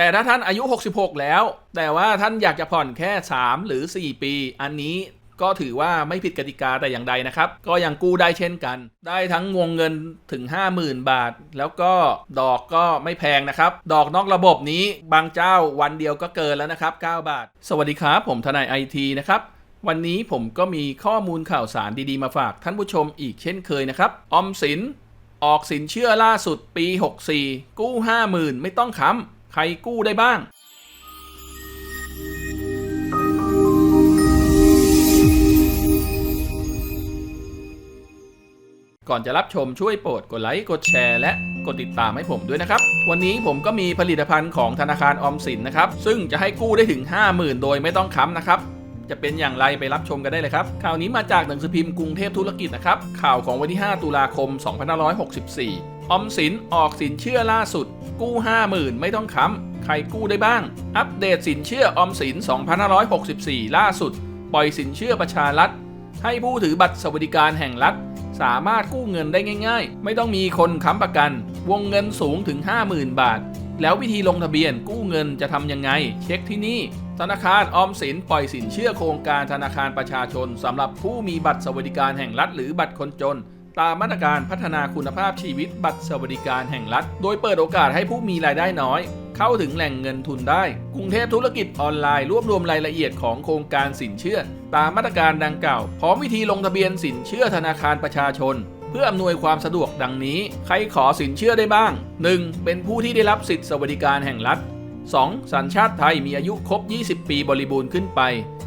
แต่ถ้าท่านอายุ 66 แล้ว แต่ว่าท่านอยากจะผ่อนแค่ 3 หรือ 4 ปี อันนี้ก็ถือว่าไม่ผิดกติกาแต่อย่างใดนะครับ ก็ยังกู้ได้เช่นกัน ได้ทั้งวงเงินถึง 50,000 บาท แล้วก็ดอกก็ไม่แพงนะครับ ดอกนอกระบบนี้บางเจ้าวันเดียวก็เกินแล้วนะครับ 9 บาท สวัสดีครับผมทนายไอทีนะครับวันนี้ผมก็มีข้อมูลข่าวสารดีๆมาฝากท่านผู้ชมอีกเช่นเคยนะครับ ออมสินออกสินเชื่อล่าสุดปี 64 กู้ 50,000 ไม่ต้องค้ำ ใครกู้ได้บ้าง ก่อนจะรับชมช่วยโปรดกดไลค์ กดแชร์ และกดติดตามให้ผมด้วยนะครับ วันนี้ผมก็มีผลิตภัณฑ์ของธนาคารออมสินนะครับ ซึ่งจะให้กู้ได้ถึง 50,000 โดยไม่ต้องค้ำนะครับจะเป็นอย่างไรไปรับชมกันได้เลยครับ ข่าวนี้มาจากหนังสือพิมพ์กรุงเทพธุรกิจนะครับ ข่าวของวันที่ 5 ตุลาคม 2564 ออมสินออกสินเชื่อล่าสุด กู้ 50,000 ไม่ต้องค้ำใครกู้ได้บ้าง อัปเดตสินเชื่อออมสิน 2564 ล่าสุด ปล่อยสินเชื่อประชารัฐ ให้ผู้ถือบัตรสวัสดิการแห่งรัฐ สามารถกู้เงินได้ง่าย ๆ ไม่ต้องมีคนค้ำประกัน วงเงินสูงถึง 50,000 บาท แล้ววิธีลงทะเบียนกู้เงินจะทำยังไง เช็คที่นี่ ธนาคารออมสินปล่อยสินเชื่อโครงการธนาคารประชาชนสำหรับผู้มีบัตรสวัสดิการแห่งรัฐ หรือบัตรคนจน ตามมาตรการพัฒนาคุณภาพชีวิตบัตรสวัสดิการแห่งรัฐ โดยเปิดโอกาสให้ผู้มีรายได้น้อย เข้าถึงแหล่งเงินทุนได้ กรุงเทพธุรกิจออนไลน์รวบรวมรายละเอียดของโครงการสินเชื่อ ตามมาตรการดังกล่าว พร้อมวิธีลงทะเบียนสินเชื่อธนาคารประชาชนเพื่ออำนวยความสะดวกดังนี้ ใครขอสินเชื่อได้บ้าง 1. เป็นผู้ที่ได้รับสิทธิสวัสดิการแห่งรัฐ 2. สัญชาติไทยมีอายุครบ 20 ปีบริบูรณ์ขึ้นไป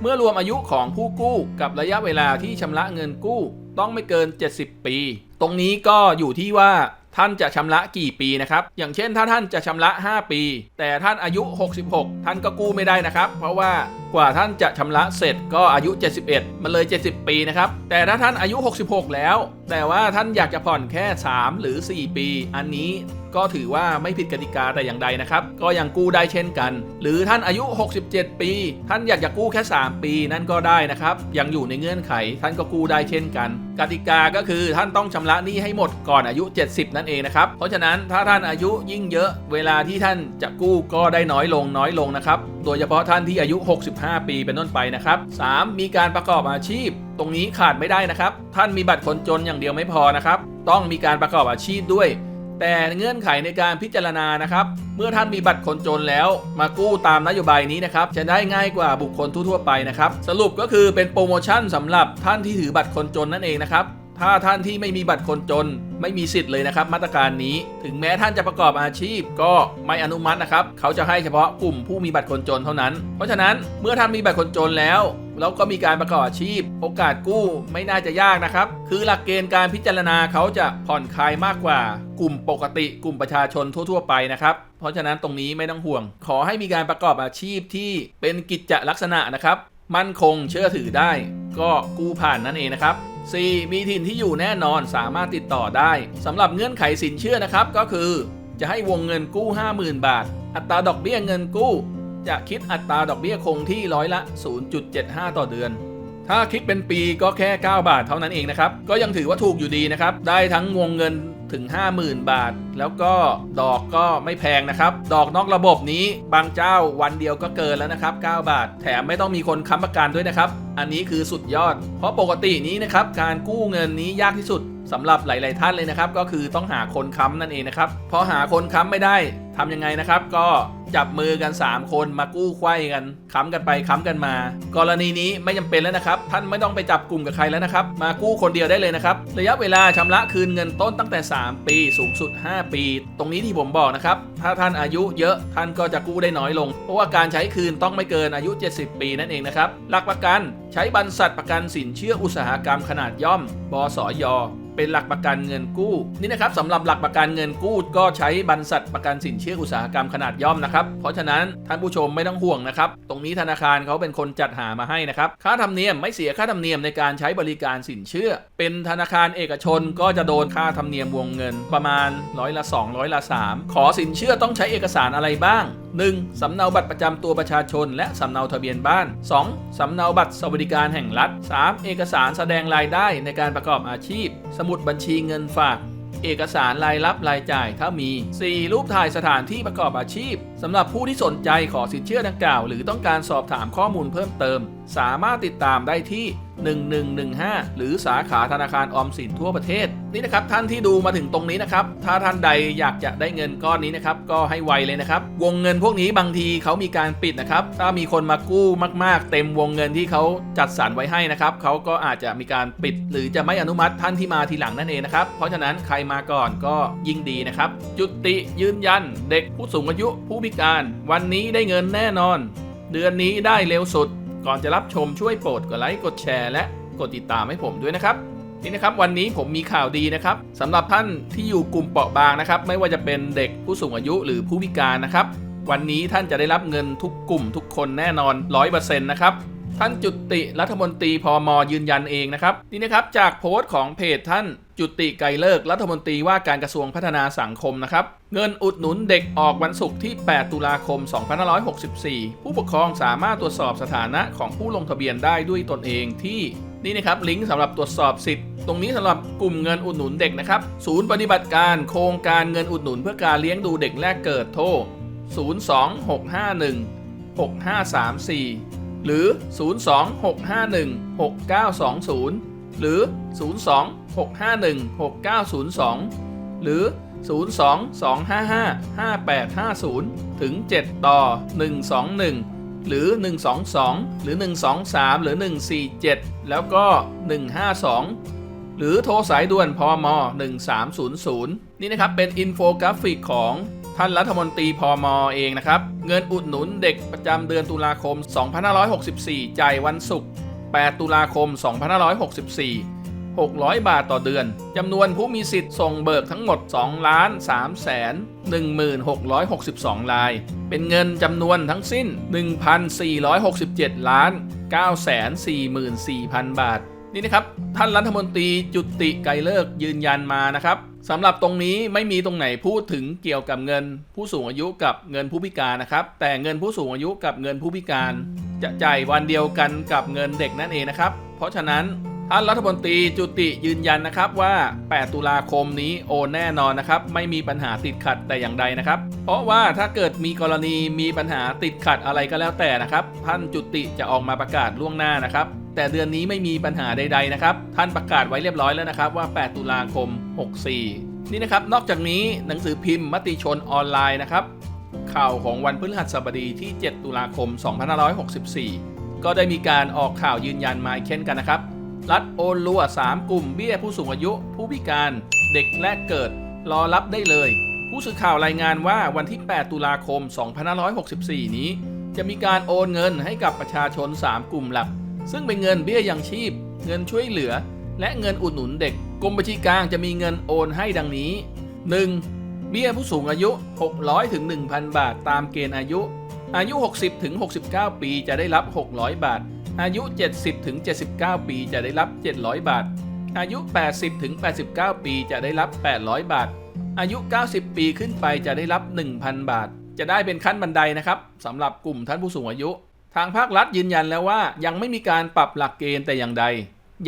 เมื่อรวมอายุของผู้กู้กับระยะเวลาที่ชำระเงินกู้ ต้องไม่เกิน 70 ปี ตรงนี้ก็อยู่ที่ว่าท่านจะชำระกี่ปีนะครับ อย่างเช่นถ้าท่านจะชำระ 5 ปี แต่ท่านอายุ 66 ท่านก็กู้ไม่ได้นะครับ เพราะว่ากว่าท่านจะชำระเสร็จก็อายุ 71 มันเลย 70 ปีนะครับ แต่ถ้าท่านอายุ 66 แล้ว แต่ว่าท่านอยากจะผ่อนแค่ 3 หรือ 4 ปี อันนี้ ก็ถือว่าไม่ผิดกติกาแต่อย่างใดนะครับ ก็ยังกู้ได้เช่นกัน หรือท่านอายุ 67 ปี ท่านอยากจะกู้แค่ 3 ปีนั่นก็ได้นะครับ ยังอยู่ในเงื่อนไขท่านก็กู้ได้เช่นกัน กติกาก็คือท่านต้องชำระหนี้ให้หมดก่อนอายุ 70 นั่นเองนะครับ เพราะฉะนั้นถ้าท่านอายุยิ่งเยอะ เวลาที่ท่านจะกู้ก็ได้น้อยลงน้อยลงนะครับ โดยเฉพาะท่านที่อายุ 65 ปีเป็นต้นไปนะครับ 3. มีการประกอบอาชีพ ตรงนี้ขาดไม่ได้นะครับ ท่านมีบัตรคนจนอย่างเดียวไม่พอนะครับ ต้องมีการประกอบอาชีพด้วย แต่เงื่อนไขในการพิจารณานะครับ เมื่อท่านมีบัตรคนจนแล้ว มากู้ตามนโยบายนี้นะครับ จะได้ง่ายกว่าบุคคลทั่วๆไปนะครับ สรุปก็คือเป็นโปรโมชั่นสำหรับท่านที่ถือบัตรคนจนนั่นเองนะครับถ้าท่านที่ไม่มีบัตรคนจนไม่มีสิทธิ์เลยนะครับ มาตรการนี้ถึงแม้ท่านจะประกอบอาชีพก็ไม่อนุมัตินะครับ เขาจะให้เฉพาะกลุ่มผู้มีบัตรคนจนเท่านั้น เพราะฉะนั้นเมื่อท่านมีบัตรคนจนแล้ว แล้วก็มีการประกอบอาชีพ โอกาสกู้ไม่น่าจะยากนะครับ คือหลักเกณฑ์การพิจารณาเขาจะผ่อนคลายมากกว่ากลุ่มปกติ กลุ่มประชาชนทั่ว ๆ ไปนะครับ เพราะฉะนั้นตรงนี้ไม่ต้องห่วง ขอให้มีการประกอบอาชีพที่เป็นกิจจลักษณะนะครับ มั่นคงเชื่อถือได้ ก็กู้ผ่านนั่นเองนะครับ 4. มีถิ่นที่อยู่แน่นอนสามารถติดต่อได้สำหรับเงื่อนไขสินเชื่อนะครับก็คือ จะให้วงเงินกู้ 50,000 บาท อัตราดอกเบี้ยเงินกู้ จะคิดอัตราดอกเบี้ยคงที่ร้อยละ 0.75 ต่อเดือน ถ้าคิดเป็นปีก็แค่ 9 บาทเท่านั้นเองนะครับ ก็ยังถือว่าถูกอยู่ดีนะครับ ได้ทั้งวงเงินถึง 50,000 บาท แล้วก็ดอกก็ไม่แพงนะครับ ดอกนอกระบบนี้บางเจ้าวันเดียวก็เกินแล้วนะครับ 9 บาท แถมไม่ต้องมีคนค้ำประกันด้วยนะครับ อันนี้คือสุดยอด เพราะปกตินี้นะครับ การกู้เงินนี้ยากที่สุดสำหรับหลาย ๆ ท่านเลยนะครับ ก็คือต้องหาคนค้ำนั่นเองนะครับ พอหาคนค้ำไม่ได้ทำยังไงนะครับ ก็ จับมือกัน 3 คนมากู้ไขว้กันค้ำกันไปค้ำกันมา กรณีนี้ไม่จำเป็นแล้วนะครับ ท่านไม่ต้องไปจับกลุ่มกับใครแล้วนะครับ มากู้คนเดียวได้เลยนะครับ ระยะเวลาชำระคืนเงินต้นตั้งแต่ 3 ปีสูงสุด 5 ปี ตรงนี้ที่ผมบอกนะครับ ถ้าท่านอายุเยอะท่านก็จะกู้ได้น้อยลง เพราะว่าการใช้คืนต้องไม่เกินอายุ 70 ปีนั่นเองนะครับ หลักประกันใช้บรรษัทประกันสินเชื่ออุตสาหกรรมขนาดย่อม บสย เป็นหลักประกันเงินกู้ นี่นะครับสำหรับหลักประกันเงินกู้ ก็ใช้บรรษัทประกันสินเชื่ออุตสาหกรรมขนาดย่อมนะครับ เพราะฉะนั้นท่านผู้ชมไม่ต้องห่วงนะครับ ตรงนี้ธนาคารเขาเป็นคนจัดหามาให้นะครับ ค่าธรรมเนียมไม่เสียค่าธรรมเนียมในการใช้บริการสินเชื่อ เป็นธนาคารเอกชนก็จะโดนค่าธรรมเนียมวงเงินประมาณร้อยละ2ร้อยละ3ขอสินเชื่อต้องใช้เอกสารอะไรบ้าง 1. สำเนาบัตรประจำตัวประชาชน และสำเนาทะเบียนบ้าน 2. สำเนาบัตรสวัสดิการแห่งรัฐ 3. เอกสารแสดงรายได้ในการประกอบอาชีพ สมุดบัญชีเงินฝาก เอกสารรายรับรายจ่ายถ้ามี 4. รูปถ่ายสถานที่ประกอบอาชีพสำหรับผู้ที่สนใจขอสินเชื่อดังกล่าว หรือต้องการสอบถามข้อมูลเพิ่มเติม สามารถติดตามได้ที่ 1115 หรือสาขาธนาคารออมสินทั่วประเทศ นี่นะครับท่านที่ดูมาถึงตรงนี้นะครับ ถ้าท่านใดอยากจะได้เงินก้อนนี้นะครับก็ให้ไวเลยนะครับ วงเงินพวกนี้บางทีเขามีการปิดนะครับ ถ้ามีคนมากู้มาก ๆ เต็มวงเงินที่เขาจัดสรรไว้ให้นะครับเขาก็อาจจะมีการปิด หรือจะไม่อนุมัติท่านที่มาทีหลังนั่นเองนะครับ เพราะฉะนั้นใครมาก่อนก็ยิ่งดีนะครับ จุติยืนยัน เด็กผู้สูงอายุผู้พิการ วันนี้ได้เงินแน่นอน เดือนนี้ได้เร็วสุด ก่อนจะรับชมช่วยโปรดกดไลค์กดแชร์และกดติดตามให้ผมด้วยนะครับนี่นะครับวันนี้ผมมีข่าวดีนะครับสำหรับท่านที่อยู่กลุ่มเปราะบางนะครับ ไม่ว่าจะเป็นเด็กผู้สูงอายุหรือผู้พิการนะครับ วันนี้ท่านจะได้รับเงินทุกกลุ่มทุกคนแน่นอน 100%นะครับ ท่านจุติรัฐมนตรีพอมยืนยันเองนะครับนี่นะครับจากโพสต์ของเพจท่านจุติไกรเลิกรัฐมนตรีว่าการกระทรวงพัฒนาสังคมนะครับเงินอุดหนุนเด็กออกวันศุกร์ที่ 8 ตุลาคม 2564 ผู้ปกครองสามารถตรวจสอบสถานะของผู้ลงทะเบียนได้ด้วยตนเองที่นี่นะครับลิงก์สำหรับตรวจสอบสิทธิ์ตรงนี้สำหรับกลุ่มเงินอุดหนุนเด็กนะครับศูนย์ปฏิบัติการโครงการเงินอุดหนุนเพื่อการเลี้ยงดูเด็กแรกเกิดโทร 02651 6534 หรือ 026516920 หรือ 026516902 หรือ 022555850 ถึง 7 ต่อ 121 หรือ 122 หรือ 123 หรือ 147 แล้วก็ 152 หรือโทรสายด่วนพม 1300 นี่นะครับเป็นอินโฟกราฟิกของท่านรัฐมนตรีพมอเองนะครับ เงินอุดหนุนเด็กประจำเดือนตุลาคม 2564 จ่ายวันศุกร์ 8 ตุลาคม 2564 600 บาทต่อเดือน จำนวนผู้มีสิทธิ์ส่งเบิกทั้งหมด 2 ล้าน3แสน1662 ราย เป็นเงินจำนวนทั้งสิ้น 1,467 ล้าน9 4 4 0 0 0 บาท นี่นะครับ ท่านรัฐมนตรีจุติไกรเลิกยืนยันมานะครับสำหรับตรงนี้ไม่มีตรงไหนพูดถึงเกี่ยวกับเงินผู้สูงอายุกับเงินผู้พิการนะครับ แต่เงินผู้สูงอายุกับเงินผู้พิการ จะจ่ายวันเดียวกันกับเงินเด็กนั่นเองนะครับ เพราะฉะนั้นท่านรัฐมนตรีจุติยืนยันนะครับว่า 8 ตุลาคมนี้โอนแน่นอนนะครับ ไม่มีปัญหาติดขัดแต่อย่างใดนะครับ เพราะว่าถ้าเกิดมีกรณีมีปัญหาติดขัดอะไรก็แล้วแต่นะครับ ท่านจุติจะออกมาประกาศล่วงหน้านะครับ แต่เดือนนี้ไม่มีปัญหาใดๆนะครับ ท่านประกาศไว้เรียบร้อยแล้วนะครับว่า 8 ตุลาคม 64 นี่นะครับ นอกจากนี้หนังสือพิมพ์มติชนออนไลน์นะครับ ข่าวของวันพฤหัสบดีที่ 7 ตุลาคม 2564 ก็ได้มีการออกข่าวยืนยันมาเช่นกันนะครับ รัฐโอนรัว3 กลุ่มเบี้ยผู้สูงอายุ ผู้พิการ เด็กแรกเกิด รอรับได้เลย ผู้สื่อข่าวรายงานว่าวันที่ 8 ตุลาคม 2564 นี้ จะมีการโอนเงินให้กับประชาชน 3 กลุ่มหลัก ซึ่งเป็นเงินเบี้ยยังชีพ เงินช่วยเหลือ และเงินอุดหนุนเด็ก กรมบัญชีกลางจะมีเงินโอนให้ดังนี้ 1. เบี้ยผู้สูงอายุ 600ถึง1,000 บาท ตามเกณฑ์อายุ อายุ 60ถึง69 ปีจะได้รับ 600 บาท อายุ 70ถึง79 ปีจะได้รับ 700 บาท อายุ 80ถึง89 ปีจะได้รับ 800 บาท อายุ 90 ปีขึ้นไปจะได้รับ 1,000 บาท จะได้เป็นขั้นบันไดนะครับสำหรับกลุ่มท่านผู้สูงอายุ ทางภาครัฐยืนยันแล้วว่ายังไม่มีการปรับหลักเกณฑ์แต่อย่างใด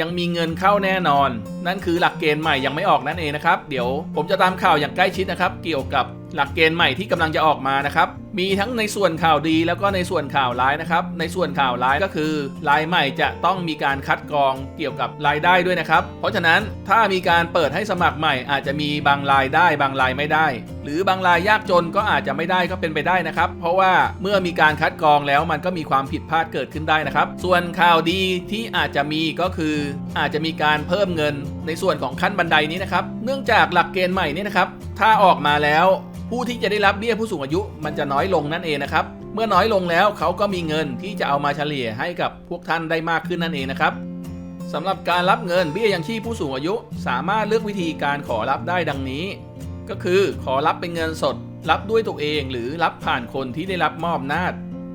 ยังมีเงินเข้าแน่นอน นั่นคือหลักเกณฑ์ใหม่ยังไม่ออกนั่นเองนะครับ เดี๋ยวผมจะตามข่าวอย่างใกล้ชิดนะครับ เกี่ยวกับหลักเกณฑ์ใหม่ที่กำลังจะออกมานะครับ มีทั้งในส่วนข่าวดีแล้วก็ในส่วนข่าวร้ายนะครับ ในส่วนข่าวร้ายก็คือรายใหม่จะต้องมีการคัดกรองเกี่ยวกับรายได้ด้วยนะครับ เพราะฉะนั้นถ้ามีการเปิดให้สมัครใหม่อาจจะมีบางรายได้บางรายไม่ได้ หรือบางรายยากจนก็อาจจะไม่ได้ก็เป็นไปได้นะครับ เพราะว่าเมื่อมีการคัดกรองแล้วมันก็มีความผิดพลาดเกิดขึ้นได้นะครับ ส่วนข่าวดีที่อาจจะมีก็คืออาจจะมีการเพิ่มเงินในส่วนของขั้นบันไดนี้นะครับ เนื่องจากหลักเกณฑ์ใหม่นี้นะครับ ถ้าออกมาแล้ว ผู้ที่จะได้รับเบี้ยผู้สูงอายุมันจะน้อยลงนั่นเองนะครับ เมื่อน้อยลงแล้วเขาก็มีเงินที่จะเอามาเฉลี่ยให้กับพวกท่านได้มากขึ้นนั่นเองนะครับสำหรับการรับเงินเบี้ยยังชีพผู้สูงอายุ สามารถเลือกวิธีการขอรับได้ดังนี้ ก็คือขอรับเป็นเงินสด รับด้วยตัวเอง หรือรับผ่านคนที่ได้รับมอบนาจ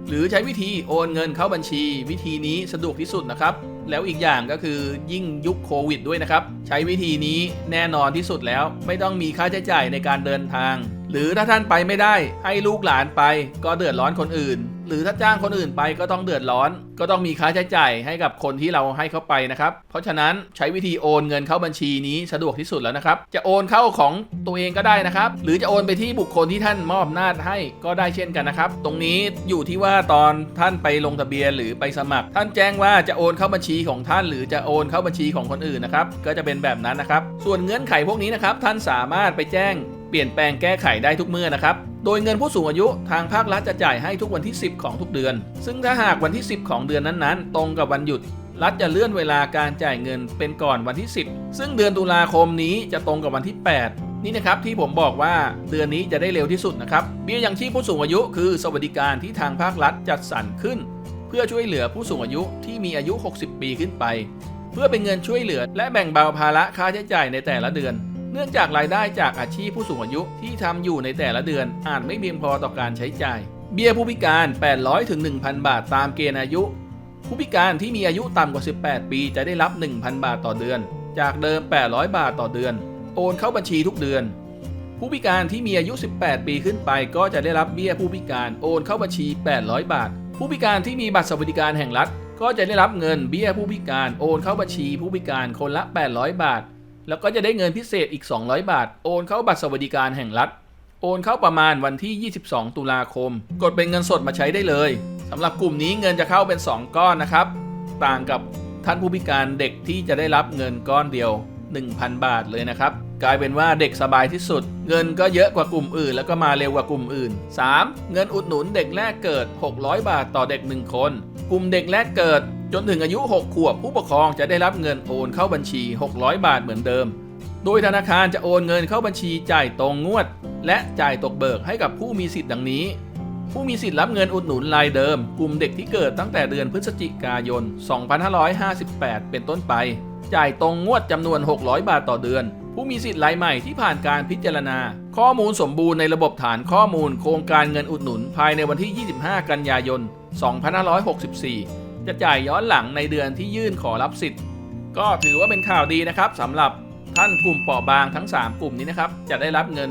หรือใช้วิธีโอนเงินเข้าบัญชี วิธีนี้สะดวกที่สุดนะครับ แล้วอีกอย่างก็คือยิ่งยุคโควิดด้วยนะครับ ใช้วิธีนี้แน่นอนที่สุดแล้ว ไม่ต้องมีค่าใช้จ่ายในการเดินทาง หรือถ้าท่านไปไม่ได้ให้ลูกหลานไปก็เดือดร้อนคนอื่น หรือถ้าจ้างคนอื่นไปก็ต้องเดือดร้อน ก็ต้องมีค่าใช้จ่ายให้กับคนที่เราให้เขาไปนะครับ เพราะฉะนั้นใช้วิธีโอนเงินเข้าบัญชีนี้สะดวกที่สุดแล้วนะครับ จะโอนเข้าของตัวเองก็ได้นะครับ หรือจะโอนไปที่บุคคลที่ท่านมอบอำนาจให้ก็ได้เช่นกันนะครับ ตรงนี้อยู่ที่ว่าตอนท่านไปลงทะเบียนหรือไปสมัคร ท่านแจ้งว่าจะโอนเข้าบัญชีของท่าน หรือจะโอนเข้าบัญชีของคนอื่นนะครับก็จะเป็นแบบนั้นนะครับ ส่วนเงื่อนไขพวกนี้นะครับท่านสามารถไปแจ้ง เปลี่ยนแปลงแก้ไขได้ทุกเมื่อนะครับ โดยเงินผู้สูงอายุทางภาครัฐจะจ่ายให้ทุกวันที่ 10 ของทุกเดือน ซึ่งถ้าหากวันที่ 10 ของเดือนนั้นๆ ตรงกับวันหยุด รัฐจะเลื่อนเวลาการจ่ายเงินเป็นก่อนวันที่ 10 ซึ่งเดือนตุลาคมนี้จะตรงกับวันที่ 8นี่นะครับที่ผมบอกว่าเดือนนี้จะได้เร็วที่สุดนะครับเบี้ยยังชีพผู้สูงอายุคือสวัสดิการที่ทางภาครัฐจัดสรรขึ้น เพื่อช่วยเหลือผู้สูงอายุที่มีอายุ 60 ปีขึ้นไป เพื่อเป็นเงินช่วยเหลือและแบ่งเบาภาระค่าใช้จ่ายในแต่ละเดือน เนื่องจากรายได้จากอาชีพผู้สูงอายุที่ทำอยู่ในแต่ละเดือนอาจไม่เพียงพอต่อการใช้จ่าย เบี้ยผู้พิการ 800ถึง1,000 บาทตามเกณฑ์อายุ ผู้พิการที่มีอายุต่ำกว่า 18 ปีจะได้รับ 1,000 บาทต่อเดือน จากเดิม 800 บาทต่อเดือน โอนเข้าบัญชีทุกเดือน ผู้พิการที่มีอายุ 18 ปีขึ้นไปก็จะได้รับเบี้ยผู้พิการโอนเข้าบัญชี 800 บาท ผู้พิการที่มีบัตรสวัสดิการแห่งรัฐ ก็จะได้รับเงินเบี้ยผู้พิการโอนเข้าบัญชีผู้พิการคนละ 800 บาท แล้วก็จะได้เงินพิเศษอีก 200 บาท โอนเข้าบัตรสวัสดิการแห่งรัฐ โอนเข้าประมาณวันที่ 22 ตุลาคม กดเป็นเงินสดมาใช้ได้เลยสำหรับกลุ่มนี้เงินจะเข้าเป็น 2 ก้อนนะครับ ต่างกับท่านผู้พิการเด็กที่จะได้รับเงินก้อนเดียว 1,000 บาทเลยนะครับ กลายเป็นว่าเด็กสบายที่สุด เงินก็เยอะกว่ากลุ่มอื่น แล้วก็มาเร็วกว่ากลุ่มอื่น 3. เงินอุดหนุนเด็กแรกเกิด 600 บาทต่อเด็ก 1 คน กลุ่มเด็กแรกเกิด จนถึงอายุ 6 ขวบผู้ปกครองจะได้รับเงินโอนเข้าบัญชี 600 บาทเหมือนเดิม โดยธนาคารจะโอนเงินเข้าบัญชีจ่ายตรงงวด และจ่ายตกเบิกให้กับผู้มีสิทธิ์ดังนี้ ผู้มีสิทธิ์รับเงินอุดหนุนรายเดิม กลุ่มเด็กที่เกิดตั้งแต่เดือนพฤศจิกายน 2558 เป็นต้นไป จ่ายตรงงวดจำนวน 600 บาทต่อเดือน ผู้มีสิทธิ์รายใหม่ที่ผ่านการพิจารณา ข้อมูลสมบูรณ์ในระบบฐานข้อมูล โครงการเงินอุดหนุนภายในวันที่ 25 กันยายน 2564 จะจ่ายย้อนหลังในเดือนที่ยื่นขอรับสิทธิ์ ก็ถือว่าเป็นข่าวดีนะครับสำหรับท่านกลุ่มเปราะบางทั้ง 3 กลุ่มนี้นะครับ จะได้รับเงิน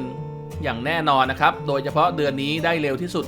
อย่างแน่นอนนะครับ โดยเฉพาะเดือนนี้ได้เร็วที่สุด